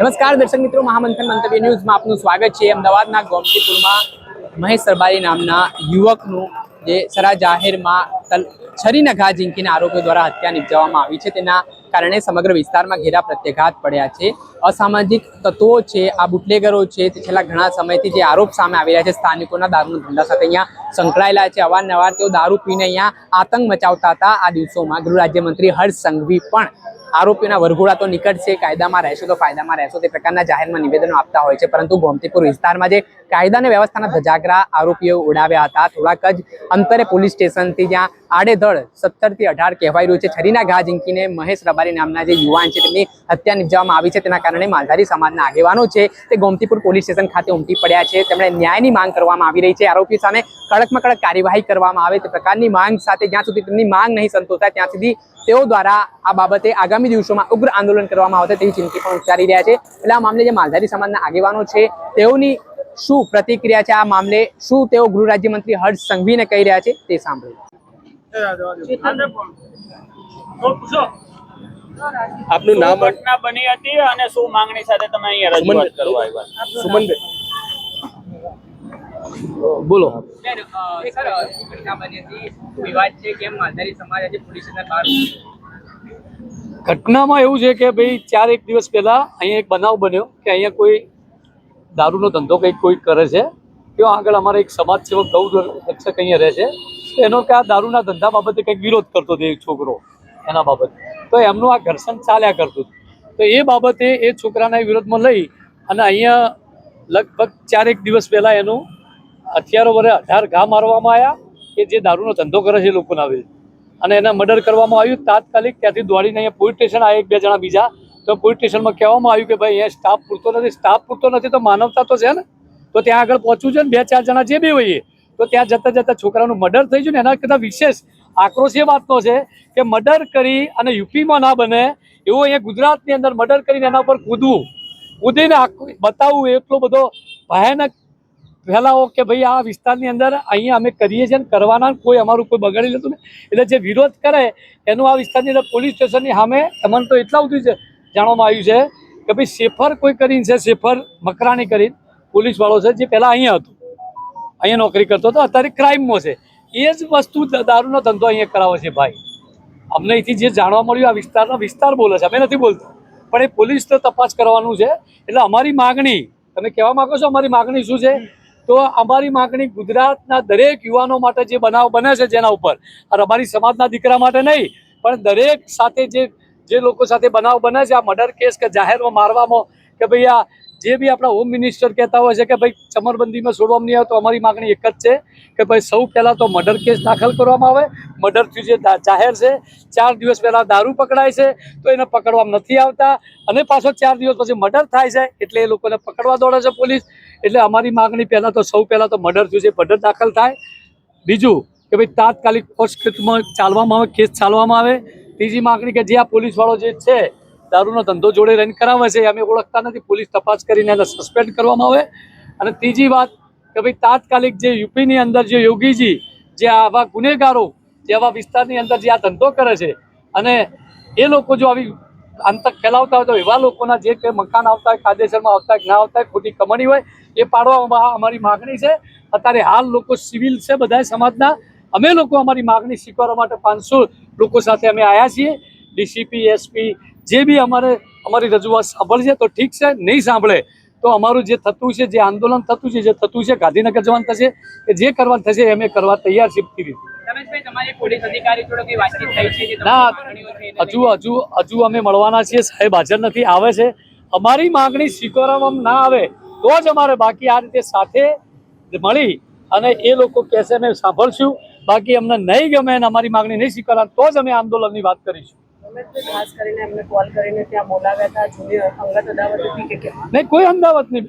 નમસ્કાર, દર્શક મિત્રો, મહામંથન મંતવ્ય ન્યૂઝમાં આપનું સ્વાગત છે. અમદાવાદના ગોમતીપુરમાં મહેશ સરબારી નામના યુવકનું જે સરા જાહેરમાં તલ- છરીના ઘા ઝીંકીને આરોપીઓ દ્વારા હત્યા નિપજાવવામાં આવી છે. તેના કારણે સમગ્ર વિસ્તારમાં ઘેરા પ્રત્યાઘાત પડ્યા છે. અસામાજિક તત્વો છે, આ બુટલેગરો છે, તે છેલ્લા ઘણા સમયથી જે આરોપ સામે આવી રહ્યા છે, સ્થાનિકોના દારૂના ધંધા સાથે અહીંયા સંકળાયેલા છે. અવારનવાર તેઓ દારૂ પીને અહીંયા આતંક મચાવતા હતા. આ દિવસોમાં ગૃહ રાજ્યમંત્રી હર્ષ સંઘવી પણ આરોપીઓના વરઘોડા તો નીકળશે, કાયદામાં રહેશો તો ફાયદામાં રહેશો, તે પ્રકારના જાહેરમાં નિવેદનો આપતા હોય છે. પરંતુ ગોમતીપુર વિસ્તારમાં જે કાયદા વ્યવસ્થાના ધજાગરા આરોપીઓ ઉડાવ્યા હતા, થોડાક જ અંતરે પોલીસ સ્ટેશનથી જ્યાં આડેધડ સત્તરથી અઢાર કહેવાય રહ્યું છે. છરીના ઘા ઝીંકીને મહેશ રબારી નામના જે યુવાન છે, તેમની હત્યા નિપજાવવામાં આવી છે. તેના કારણે માલધારી સમાજના આગેવાનો છે, તે ગોમતીપુર પોલીસ સ્ટેશન ખાતે ઉમટી પડ્યા છે. તેમણે ન્યાયની માંગ કરવામાં આવી રહી છે. આરોપી સામે કડકમાં કડક કાર્યવાહી કરવામાં આવે તે પ્રકારની માંગ સાથે જ્યાં સુધી તેમની માંગ નહીં સંતોષાય, ત્યાં સુધી તેઓ દ્વારા આ બાબતે આગામી દિવસોમાં ઉગ્ર આંદોલન કરવામાં આવશે તેવી ચિંતા પણ ઉચ્ચારી રહ્યા છે. એટલે આ મામલે જે માલધારી સમાજના આગેવાનો છે તેઓની શું પ્રતિક્રિયા છે આ મામલે? શું તેઓ ગૃહ રાજ્યમંત્રી હર્ષ સંઘવીને કહી રહ્યા છે તે સાંભળ્યું આપનું નામ ઘટના બની હતી અને શું માંગણી સાથે તમે અહીંયા રજૂઆત કરવા આવ્યા? સુમનભાઈ બોલો. ઘટનામાં એવું છે કે ભાઈ ચાર એક દિવસ પહેલા અહીંયા એક બનાવ બન્યો કે અહીંયા કોઈ દારૂનો ધંધો કંઈક કોઈ કરે છે. ત્યાં આગળ અમારે એક સમાજ સેવક ગૌ રક્ષક અહીંયા રહે છે. તો એનો કે આ દારૂના ધંધા બાબતે કંઈક વિરોધ કરતો હતો એક છોકરો એના બાબતે. તો એમનું આ ઘર્ષણ ચાલ્યા કરતું. તો એ બાબતે એ છોકરાના વિરોધમાં લઈ અને અહીંયા લગભગ ચારેક દિવસ પહેલાં એનું હથિયારો વડે અઢાર ઘા મારવામાં આવ્યા કે જે દારૂનો ધંધો કરે છે લોકોના વિરુદ્ધ. અને એને મર્ડર કરવામાં આવ્યું. તાત્કાલિક ત્યાંથી દોડીને અહીંયા પોલીસ સ્ટેશન આ એક બે જણા બીજા. તો પોલીસ સ્ટેશનમાં કહેવામાં આવ્યું કે ભાઈ, અહીંયા સ્ટાફ પૂરતો નથી. સ્ટાફ પૂરતો નથી તો માનવતા તો છે ને? તો ત્યાં આગળ પહોંચવું છે ને? બે ચાર જણા જે બી હોઈએ, તો ત્યાં જતા જતા છોકરાનું મર્ડર થઈ ગયું ને? એના કરતાં વિશેષ આક્રોશ એ વાતનો છે કે મર્ડર કરી અને યુપીમાં ના બને એવું અહીંયા ગુજરાતની અંદર મર્ડર કરીને એના ઉપર કૂદવું. કૂદીને આખું બતાવવું એટલો બધો ભયાનક ફેલાવો કે ભાઈ આ વિસ્તારની અંદર અહીંયા અમે કરીએ છીએ કરવાના કોઈ અમારું કોઈ બગાડી લેતું નહીં. એટલે જે વિરોધ કરે એનું આ વિસ્તારની અંદર પોલીસ સ્ટેશનની સામે અમને તો એટલા સુધી છે જાણવામાં આવ્યું છે કે ભાઈ સેફર કોઈ કરીને છે સેફર મકરાણી કરીને પોલીસવાળો છે જે પહેલાં અહીંયા હતું. અહીંયા નોકરી કરતો હતો, અત્યારે ક્રાઇમમાં છે. એ જ વસ્તુ દારૂનો ધંધો અહીંયા કરાવે છે ભાઈ. અમને અહીંથી જે જાણવા મળ્યું આ વિસ્તારનો, વિસ્તાર બોલે છે. અમે નથી બોલતા. પણ એ પોલીસ તો તપાસ કરવાનું છે. એટલે અમારી માગણી, તમે કહેવા માંગો છો અમારી માગણી શું છે? તો અમારી માગણી ગુજરાતના દરેક યુવાનો માટે જે બનાવ બને છે જેના ઉપર. અને અમારી સમાજના દીકરા માટે નહીં, પણ દરેક સાથે જે જે લોકો સાથે બનાવ બને છે, આ મર્ડર કેસ કે જાહેરમાં મારવામાં કે ભાઈ આ જે બી આપણા હોમ મિનિસ્ટર કહેતા હોય છે કે ભાઈ ચમરબંધીમાં છોડવામાં નહીં આવે તો અમારી માગણી એક જ છે કે ભાઈ સૌ પહેલાં તો મર્ડર કેસ દાખલ કરવામાં આવે. મર્ડર થયું છે જાહેર છે. ચાર દિવસ પહેલાં દારૂ પકડાય છે, તો એને પકડવામાં નથી આવતા. અને પાછો ચાર દિવસ પછી મર્ડર થાય છે, એટલે એ લોકોને પકડવા દોડે છે પોલીસ. એટલે અમારી માગણી પહેલાં તો સૌ પહેલાં તો મર્ડર થયું છે. મર્ડર દાખલ થાય. બીજું કે ભાઈ તાત્કાલિક પોસ્ટમાં ચાલવામાં આવે, કેસ ચાલવામાં આવે. ત્રીજી માગણી કે જે આ પોલીસવાળો જે છે, દારૂનો ધંધો જોડે રન કરાવે છે, અમે ઓળખતા નથી. પોલીસ તપાસ કરીને એને સસ્પેન્ડ કરવામાં આવે. અને ત્રીજી વાત કે ભાઈ તાત્કાલિક જે યુપીની અંદર જે યોગીજી, જે આવા ગુનેગારો, જે આવા વિસ્તારની અંદર જે આ ધંધો કરે છે, અને એ લોકો જો આવી આંતક ફેલાવતા હોય તો એવા લોકોના જે કે મકાન આવતા હોય, કાયદેસરમાં આવતા હોય ના આવતા ખોટી કમાણી હોય, એ પાડવામાં અમારી માગણી છે. અત્યારે હાલ લોકો સિવિલ છે બધા સમાજના. અમે લોકો અમારી માગણી સ્વીકારવા માટે પાંચસો લોકો સાથે અમે આવ્યા છીએ. ડીસીપી, એસપી, જે બી અમારે, અમારી રજૂઆત સાંભળશે તો ઠીક છે, નહીં સાંભળે તો અમારું જે થતું છે, જે આંદોલન થતું છે, જે થતું છે, ગાંધીનગર જવાનું થશે, કે જે કરવાનું થશે અમે કરવા તૈયાર છીએ ના હજુ હજુ હજુ અમે મળવાના છીએ સાહેબ હાજર નથી આવે છે. અમારી માંગણી સ્વીકારવામાં ના આવે તો જ અમારે બાકી આ રીતે સાથે મળી અને એ લોકો કહેશે અમે સાંભળશું બાકી અમને નહીં ગમે અને અમારી માગણી નહીં સ્વીકારવા તો જ અમે આંદોલનની વાત કરીશું. ખાસ કરીને એમને કોલ કરીને ત્યાં બોલાવ્યા હતા જૂની અંગત અદાવત હતી કે કેમ? નહીં કોઈ અંદાવત નહીં.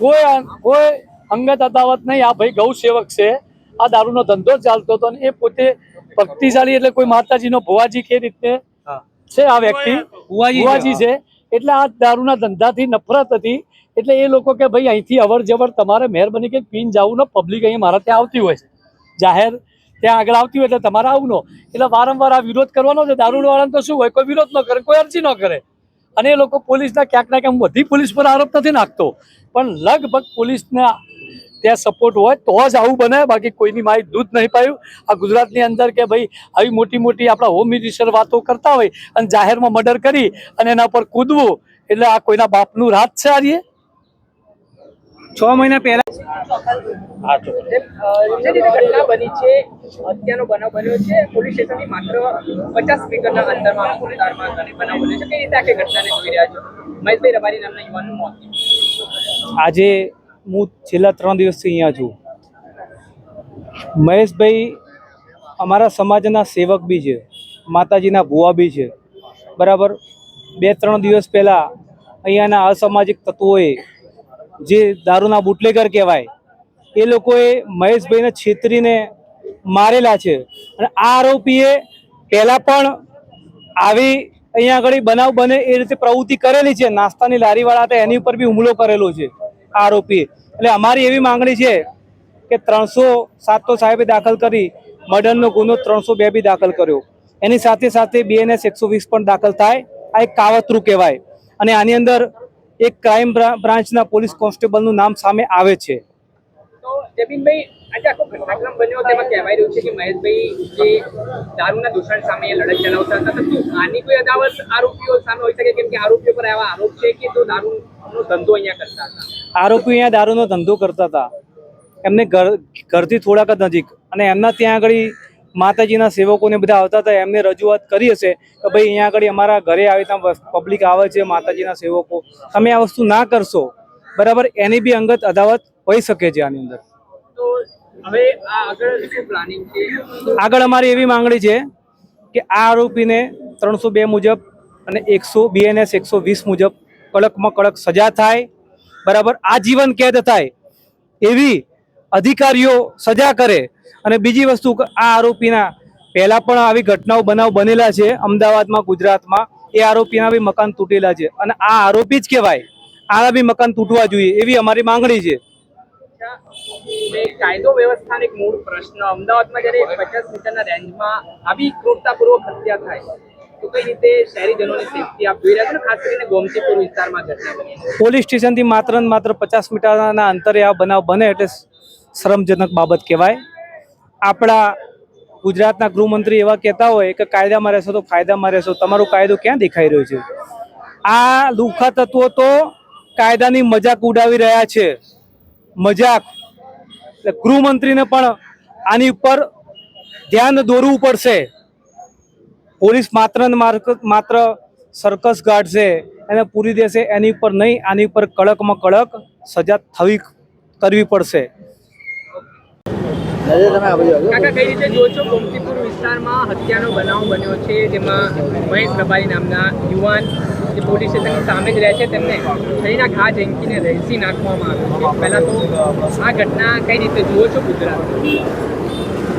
કોઈ કોઈ અંગત અદાવત નહીં. આ ભાઈ ગૌ સેવક છે. આ દારૂનો ધંધો જ ચાલતો હતો અને એ પોતે ભક્તિશાળી એટલે કોઈ માતાજીનો ભુવાજી કે રીતે છે આ વ્યક્તિ? ભુવાજી છે એટલે આ દારૂના ધંધાથી નફરત હતી. એટલે એ લોકો કે ભાઈ અહીંથી અવર જવર તમારે મહેરબાની કે પીન જવું ને પબ્લિક અહીં મારા ત્યાં આવતી હોય છે. જાહેર ત્યાં આગળ આવતી હોય એટલે તમારે આવનો એટલે વારંવાર આ વિરોધ કરવાનો છે. દારૂવાળાને તો શું હોય? કોઈ વિરોધ ન કરે કોઈ અરજી ન કરે. અને એ લોકો પોલીસના ક્યાંક ના ક્યાંક બધી પોલીસ પર આરોપ નથી નાખતો. પણ લગભગ પોલીસના ત્યાં સપોર્ટ હોય તો જ આવું બને. બાકી કોઈની માય દૂધ નહીં પાયું. આ ગુજરાતની અંદર કે ભાઈ આવી મોટી મોટી આપણા હોમ મિનિસ્ટર વાતો કરતા હોય અને જાહેરમાં મર્ડર કરી અને એના પર કૂદવું એટલે આ કોઈના બાપનું રાત છે આ રીએ છ મહિના પહેલા બની છે હત્યાનો બનાવ બન્યો છે પોલીસ સ્ટેશનથી માત્ર પચાસ મીટરના અંતરમાં વિસ્તારમાં બનાવ બન્યો છે. કઈ રીતે આખી ઘટનાને જોઈ રહ્યા છો? મહેશભાઈ રબારી નામના યુવાનનું મોત. આજે હું છેલ્લા ત્રણ દિવસથી અહીંયા છું. મહેશભાઈ અમારા સમાજના સેવક બી છે, માતાજીના ભુવા બી છે. બરાબર? બે ત્રણ દિવસ પહેલાં અહીંયાના અસામાજિક તત્વોએ જે દારૂના બુટલેગર કહેવાય, એ લોકોએ મહેશભાઈને છેતરીને મારેલા છે અને આ આરોપીએ પહેલાં પણ આવી અહીંયા આગળ બનાવ બને એ રીતે પ્રવૃત્તિ કરેલી છે. નાસ્તાની લારીવાળા હતા એની ઉપર બી હુમલો કરેલો છે આરોપીએ. એટલે અમારી એવી માંગણી છે કે ત્રણસો સાત તો સાહેબે દાખલ કરી મર્ડરનો ગુનો ત્રણસો બે બી દાખલ કર્યો. એની સાથે સાથે બીએનએસ એકસો વીસ પણ દાખલ થાય. આ એક કાવતરું કહેવાય. અને આની અંદર એક ક્રાઇમ બ્રાન્ચના પોલીસ કોન્સ્ટેબલનું નામ સામે આવે છે. આજે આખો ઘટનાક્રમ બન્યો તેમાં કહેવાઈ રહ્યું છે કે મહેશભાઈ જે દારૂના દૂષણ સામે લડત ચલાવતા હતા તો આની કોઈ અદાવત આરોપીઓ સામે હોઈ શકે? કેમ કે આરોપીઓ પર આવા આરોપ છે કે તો દારૂનો ધંધો અહીંયા કરતા હતા? આરોપી અહીંયા દારૂનો ધંધો કરતા હતા. એમને ઘર ઘરથી થોડાક જ નજીક. અને એમના ત્યાં આગળ માતાજીના સેવકોને બધા આવતા હતા એમને રજૂઆત કરી હશે કે ભાઈ અહીંયા આગળ અમારા ઘરે આવી ત્યાં પબ્લિક આવે છે માતાજીના સેવકો. તમે આ વસ્તુ ના કરશો. બરાબર એની બી અંગત અદાવત હોઈ શકે છે આની અંદર. તો હવે આગળ શું પ્લાનિંગ છે? આગળ અમારી એવી માંગણી છે કે આ આરોપીને ત્રણસો બે મુજબ અને એકસો બીએનએસ, એકસો વીસ મુજબ કડકમાં કડક સજા થાય, બરાબર? આજીવન કેદ થાય એવી અધિકારીઓ સજા કરે. અને બીજી વસ્તુ આ આરોપીના પહેલાં પણ આવી ઘટનાઓ બનાવ બનેલા છે. અમદાવાદમાં, ગુજરાતમાં એ આરોપીના બી મકાન તૂટેલા છે. અને આ આરોપી જ કહેવાય. આના બી મકાન તૂટવા જોઈએ એવી અમારી માંગણી છે. કાયદો વ્યવસ્થાનો એક મૂળ પ્રશ્ન, અમદાવાદમાં જ્યારે પચાસ મીટરના રેન્જમાં આવી ક્રૂરતાપૂર્વક હત્યા થાય રીતે શહેરીજનોને ગોમતીપુર વિસ્તારમાં ઘટના પોલીસ સ્ટેશનથી માત્ર માત્ર પચાસ મીટરના અંતરે આ બનાવ બને એટલે શરમજનક બાબત કહેવાય. આપણા ગુજરાતના ગૃહમંત્રી એવા કહેતા હોય કે કાયદામાં રહેશો તો ફાયદામાં રહેશો. તમારો કાયદો ક્યાં દેખાઈ રહ્યો છે? આ લુખા તત્વો તો કાયદાની મજાક ઉડાવી રહ્યા છે. મજાક. એટલે ગૃહમંત્રીને પણ આની ઉપર ધ્યાન દોરવું પડશે. પોલીસ માત્ર ને માત્ર સર્કસ ગાર્ડ છે એને પૂરી દેશે એની ઉપર નહીં આની ઉપર કડકમાં કડક સજા થવી કરવી પડશે. કાકા કઈ રીતે જો છો ગોમતીપુર વિસ્તારમાં હત્યાનો બનાવ બન્યો છે? જેમાં મહેશ રબારી નામના યુવાન જે પોલીસ સ્ટેશનની સામે જ રહે છે, તેમને શરીરના ઘા ઝેંકીને રહેસી નાખવામાં આવ્યો છે. પહેલાં તો આ ઘટના કઈ રીતે જુઓ છો ગુજરાત?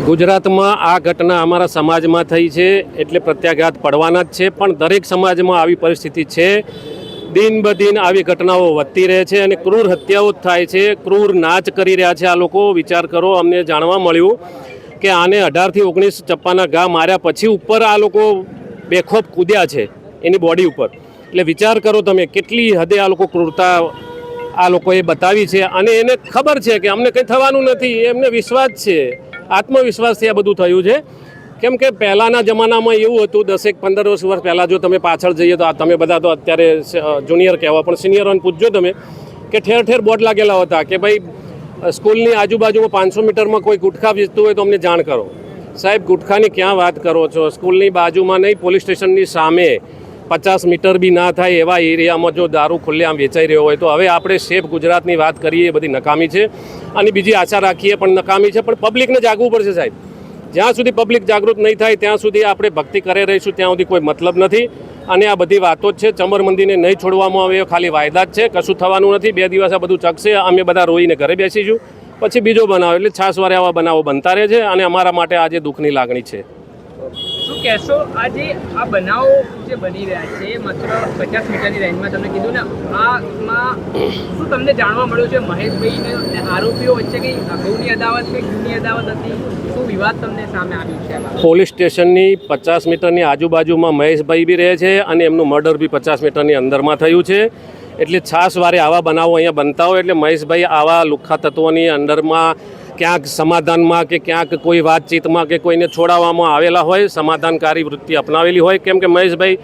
ગુજરાતમાં આ ઘટના અમારા સમાજમાં થઈ છે, એટલે પ્રત્યાઘાત પડવાના જ છે, પણ દરેક સમાજમાં આવી પરિસ્થિતિ છે. દિન બદિન આવી ઘટનાઓ વધતી રહે છે અને ક્રૂર હત્યાઓ થાય છે. ક્રૂર નાચ કરી રહ્યા છે આ લોકો. વિચાર કરો, અમને જાણવા મળ્યું કે આને અઢારથી ઓગણીસ ચપ્પાના ઘા માર્યા પછી ઉપર આ લોકો બેખોફ કૂદ્યા છે, એની બોડી ઉપર. એટલે વિચાર કરો તમે, કેટલી હદે આ લોકો ક્રૂરતા આ લોકોએ બતાવી છે અને એને ખબર છે કે અમને કંઈ થવાનું નથી એમને વિશ્વાસ છે આત્મવિશ્વાસથી આ બધું થયું છે. કેમ કે પહેલાંના જમાનામાં એવું હતું, દસેક પંદર વર્ષ વર્ષ પહેલાં જો તમે પાછળ જઈએ તો આ તમે બધા તો અત્યારે જુનિયર કહેવા પણ સિનિયરોને પૂછજો તમે કે ઠેર ઠેર બોર્ડ લાગેલા હતા કે ભાઈ સ્કૂલની આજુબાજુમાં પાંચસો મીટરમાં કોઈ ગુટખા વેચતું હોય તો અમને જાણ કરો. સાહેબ, ગુટખાની ક્યાં વાત કરો છો? સ્કૂલની બાજુમાં નહીં, પોલીસ સ્ટેશનની સામે. પચાસ મીટર બી ના થાય એવા એરિયામાં જો દારૂ ખુલ્લેઆમ વેચાઈ રહ્યો હોય તો હવે આપણે સેફ ગુજરાતની વાત કરીએ એ બધી નકામી છે. અને બીજી આશા રાખીએ પણ નકામી છે, પણ પબ્લિકને જાગવું પડશે સાહેબ. જ્યાં સુધી પબ્લિક જાગૃત નહીં થાય, ત્યાં સુધી આપણે ભક્તિ કરે રહીશું, ત્યાં સુધી કોઈ મતલબ નથી. અને આ બધી વાતો જ છે, ચમર મંદિરને નહીં છોડવામાં આવે ખાલી વાયદા જ છે, કશું થવાનું નથી. બે દિવસ આ બધું ચકશે, અમે બધા રોઈને ઘરે બેસીશું. પછી બીજો બનાવ, એટલે છાસવારે આવા બનાવો બનતા રહે છે અને અમારા માટે આજે દુઃખની લાગણી છે. કહેશો, આજે આ બનાવો જે બની રહ્યા છે, માત્ર પચાસ મીટરની રેન્જમાં તમે કીધું ને, આમાં શું તમને જાણવા મળ્યું છે? મહેશભાઈને આરોપીઓ વચ્ચે કંઈ અગાઉની અદાવત કે જૂની અદાવત હતી? શું વિવાદ તમને સામે આવ્યું છે પોલીસ સ્ટેશનની પચાસ મીટરની આજુબાજુમાં મહેશભાઈ બી રહે છે અને એમનું મર્ડર બી પચાસ મીટરની અંદરમાં થયું છે. એટલે છાસ વારે આવા બનાવો અહીંયા બનતા હોય એટલે મહેશભાઈ આવા લુખ્ખા તત્વોની અંદરમાં ક્યાંક સમાધાનમાં કે ક્યાંક કોઈ વાતચીતમાં કે કોઈને છોડાવવામાં આવેલા હોય, સમાધાનકારી વૃત્તિ અપનાવેલી હોય, કેમ કે મહેશભાઈ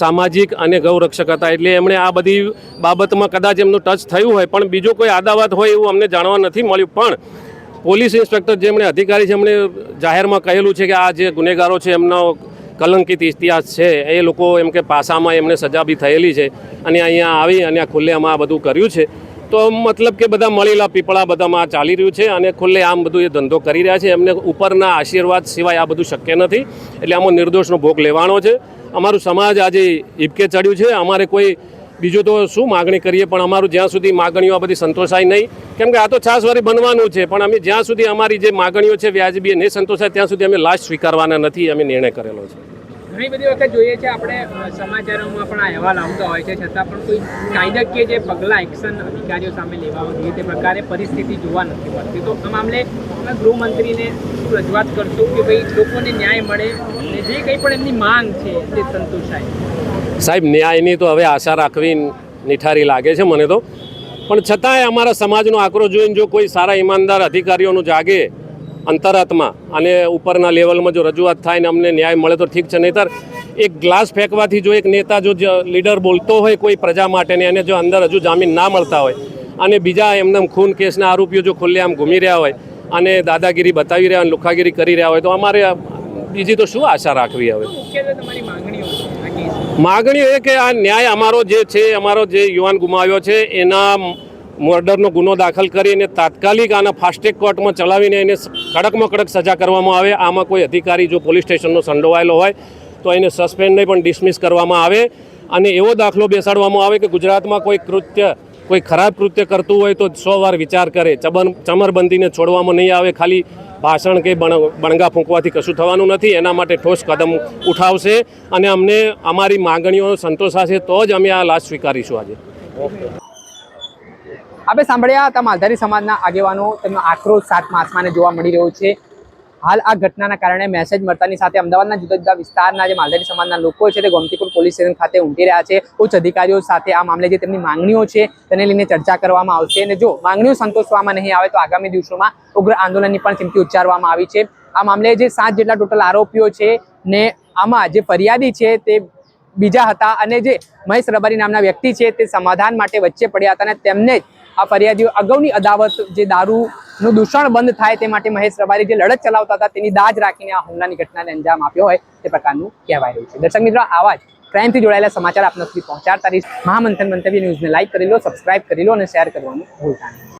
સામાજિક અને ગૌરક્ષક હતા. એટલે એમણે આ બધી બાબતમાં કદાચ એમનું ટચ થયું હોય, પણ બીજો કોઈ આદાવાદ હોય એવું અમને જાણવા નથી મળ્યું. પણ પોલીસ ઇન્સ્પેક્ટર જેમણે અધિકારી છે, એમણે જાહેરમાં કહેલું છે કે આ જે ગુનેગારો છે, એમનો કલંકિત ઇતિહાસ છે, એ લોકો એમ કે પાસામાં એમને સજા બી થયેલી છે અને અહીંયા આવી અને આ ખુલ્લેમાં આ બધું કર્યું છે. તો મતલબ કે બધા મળેલા પીપળા બધામાં ચાલી રહ્યું છે અને ખુલ્લે આમ બધું એ ધંધો કરી રહ્યા છે. એમને ઉપરના આશીર્વાદ સિવાય આ બધું શક્ય નથી. એટલે આમાં નિર્દોષનો ભોગ લેવાનો છે. અમારું સમાજ આજે હિપકે ચડ્યું છે. અમારે કોઈ બીજું તો શું માગણી કરીએ? પણ અમારું જ્યાં સુધી માગણીઓ આ બધી સંતોષાય નહીં. કેમ કે આ તો છાસવારી બનવાનું છે. પણ અમે જ્યાં સુધી અમારી જે માગણીઓ છે વ્યાજબી નહીં સંતોષાય, ત્યાં સુધી અમે લાશ સ્વીકારવાના નથી. અમે નિર્ણય કરેલો છે. ઘણી બધી વખત જોઈએ છે, આપણે સમાચારોમાં પણ અહેવાલ આવતા હોય છે, છતાં પણ કોઈ કાયદાકીય જે પગલાં, એક્શન અધિકારીઓ સામે લેવા જોઈએ તે પ્રકારે પરિસ્થિતિ જોવા નથી મળતી. તો આ મામલે અમે ગૃહમંત્રીને શું રજૂઆત કરશું કે ભાઈ લોકોને ન્યાય મળે અને જે કંઈ પણ એમની માંગ છે, તે સંતોષાય. સાહેબ, ન્યાયની તો હવે આશા રાખવી નિઠારી લાગે છે મને તો. પણ છતાંય અમારા સમાજનો આક્રોશ જોઈને જો કોઈ સારા ઈમાનદાર અધિકારીઓનું જાગે અંતરાત્મા અને ઉપરના લેવલમાં જો રજૂઆત થાય ને અમને ન્યાય મળે તો ઠીક છે. નહીતર એક ગ્લાસ ફેંકવાથી જો એક નેતા જો લીડર બોલતો હોય કોઈ પ્રજા માટે ને એને જો અંદર હજુ જામીન ના મળતા હોય અને બીજા એમને ખૂન કેસના આરોપીઓ જો ખુલ્લેઆમ ઘૂમી રહ્યા હોય અને દાદાગીરી બતાવી રહ્યા અને લુખાગીરી કરી રહ્યા હોય તો અમારે બીજી તો શું આશા રાખવી હવે? માંગણીઓ એ કે આ ન્યાય અમારો જે છે અમારો જે યુવાન ગુમાવ્યો છે એના મર્ડરનો ગુનો દાખલ કરીને તાત્કાલિક આના ફાસ્ટેગ કોર્ટમાં ચલાવીને એને કડકમાં કડક સજા કરવામાં આવે. આમાં કોઈ અધિકારી જો પોલીસ સ્ટેશનનો સંડોવાયેલો હોય, તો એને સસ્પેન્ડ નહીં પણ ડિસમિસ કરવામાં આવે અને એવો દાખલો બેસાડવામાં આવે કે ગુજરાતમાં કોઈ કૃત્ય, કોઈ ખરાબ કૃત્ય કરતું હોય તો સો વાર વિચાર કરે. ચબન, ચમરબંધીને છોડવામાં નહીં આવે, ખાલી ભાષણ કે બણ, બણગા ફૂંકવાથી કશું થવાનું નથી. એના માટે ઠોસ કદમ ઉઠાવશે અને અમને અમારી માગણીઓ સંતોષાશે તો જ અમે આ લાશ સ્વીકારીશું આજે. આપણે સાંભળ્યા હતા માલધારી સમાજના આગેવાનો, તેમનો આક્રોશ સાતમા આસમાને જોવા મળી રહ્યો છે. હાલ આ ઘટનાના કારણે મેસેજ મળતાની સાથે અમદાવાદના જુદા જુદા વિસ્તારના જે માલધારી સમાજના લોકો છે, તે ગોમતીપુર પોલીસ સ્ટેશન ખાતે ઉમટી રહ્યા છે. ઉચ્ચ અધિકારીઓ સાથે આ મામલે જે તેમની માંગણીઓ છે, તેને લઈને ચર્ચા કરવામાં આવશે. અને જો માંગણીઓ સંતોષવામાં નહીં આવે, તો આગામી દિવસોમાં ઉગ્ર આંદોલનની પણ ચીમકી ઉચ્ચારવામાં આવી છે. આ મામલે જે સાત જેટલા ટોટલ આરોપીઓ છે, ને આમાં જે ફરિયાદી છે, તે બીજા હતા. અને જે મહેશ રબારી નામના વ્યક્તિ છે, તે સમાધાન માટે વચ્ચે પડ્યા હતા અને તેમને આ ફરિયાદીઓ અગાઉની અદાવત જે દારૂનું દૂષણ બંધ થાય તે માટે મહેશ રબારી જે લડત ચલાવતા હતા તેની દાજ રાખીને આ હુમલાની ઘટનાને અંજામ આપ્યો હોય તે પ્રકારનું કહેવાય રહ્યું છે. દર્શક મિત્રો, આવા જ ક્રાઇમથી જોડાયેલા સમાચાર આપના સુધી પહોંચાડતા રહીશ. મહામંથન મંતવ્ય ન્યૂઝને લાઇક કરી લો સબસ્ક્રાઇબ કરી લો અને શેર કરવાનું ભૂલતા નહીં.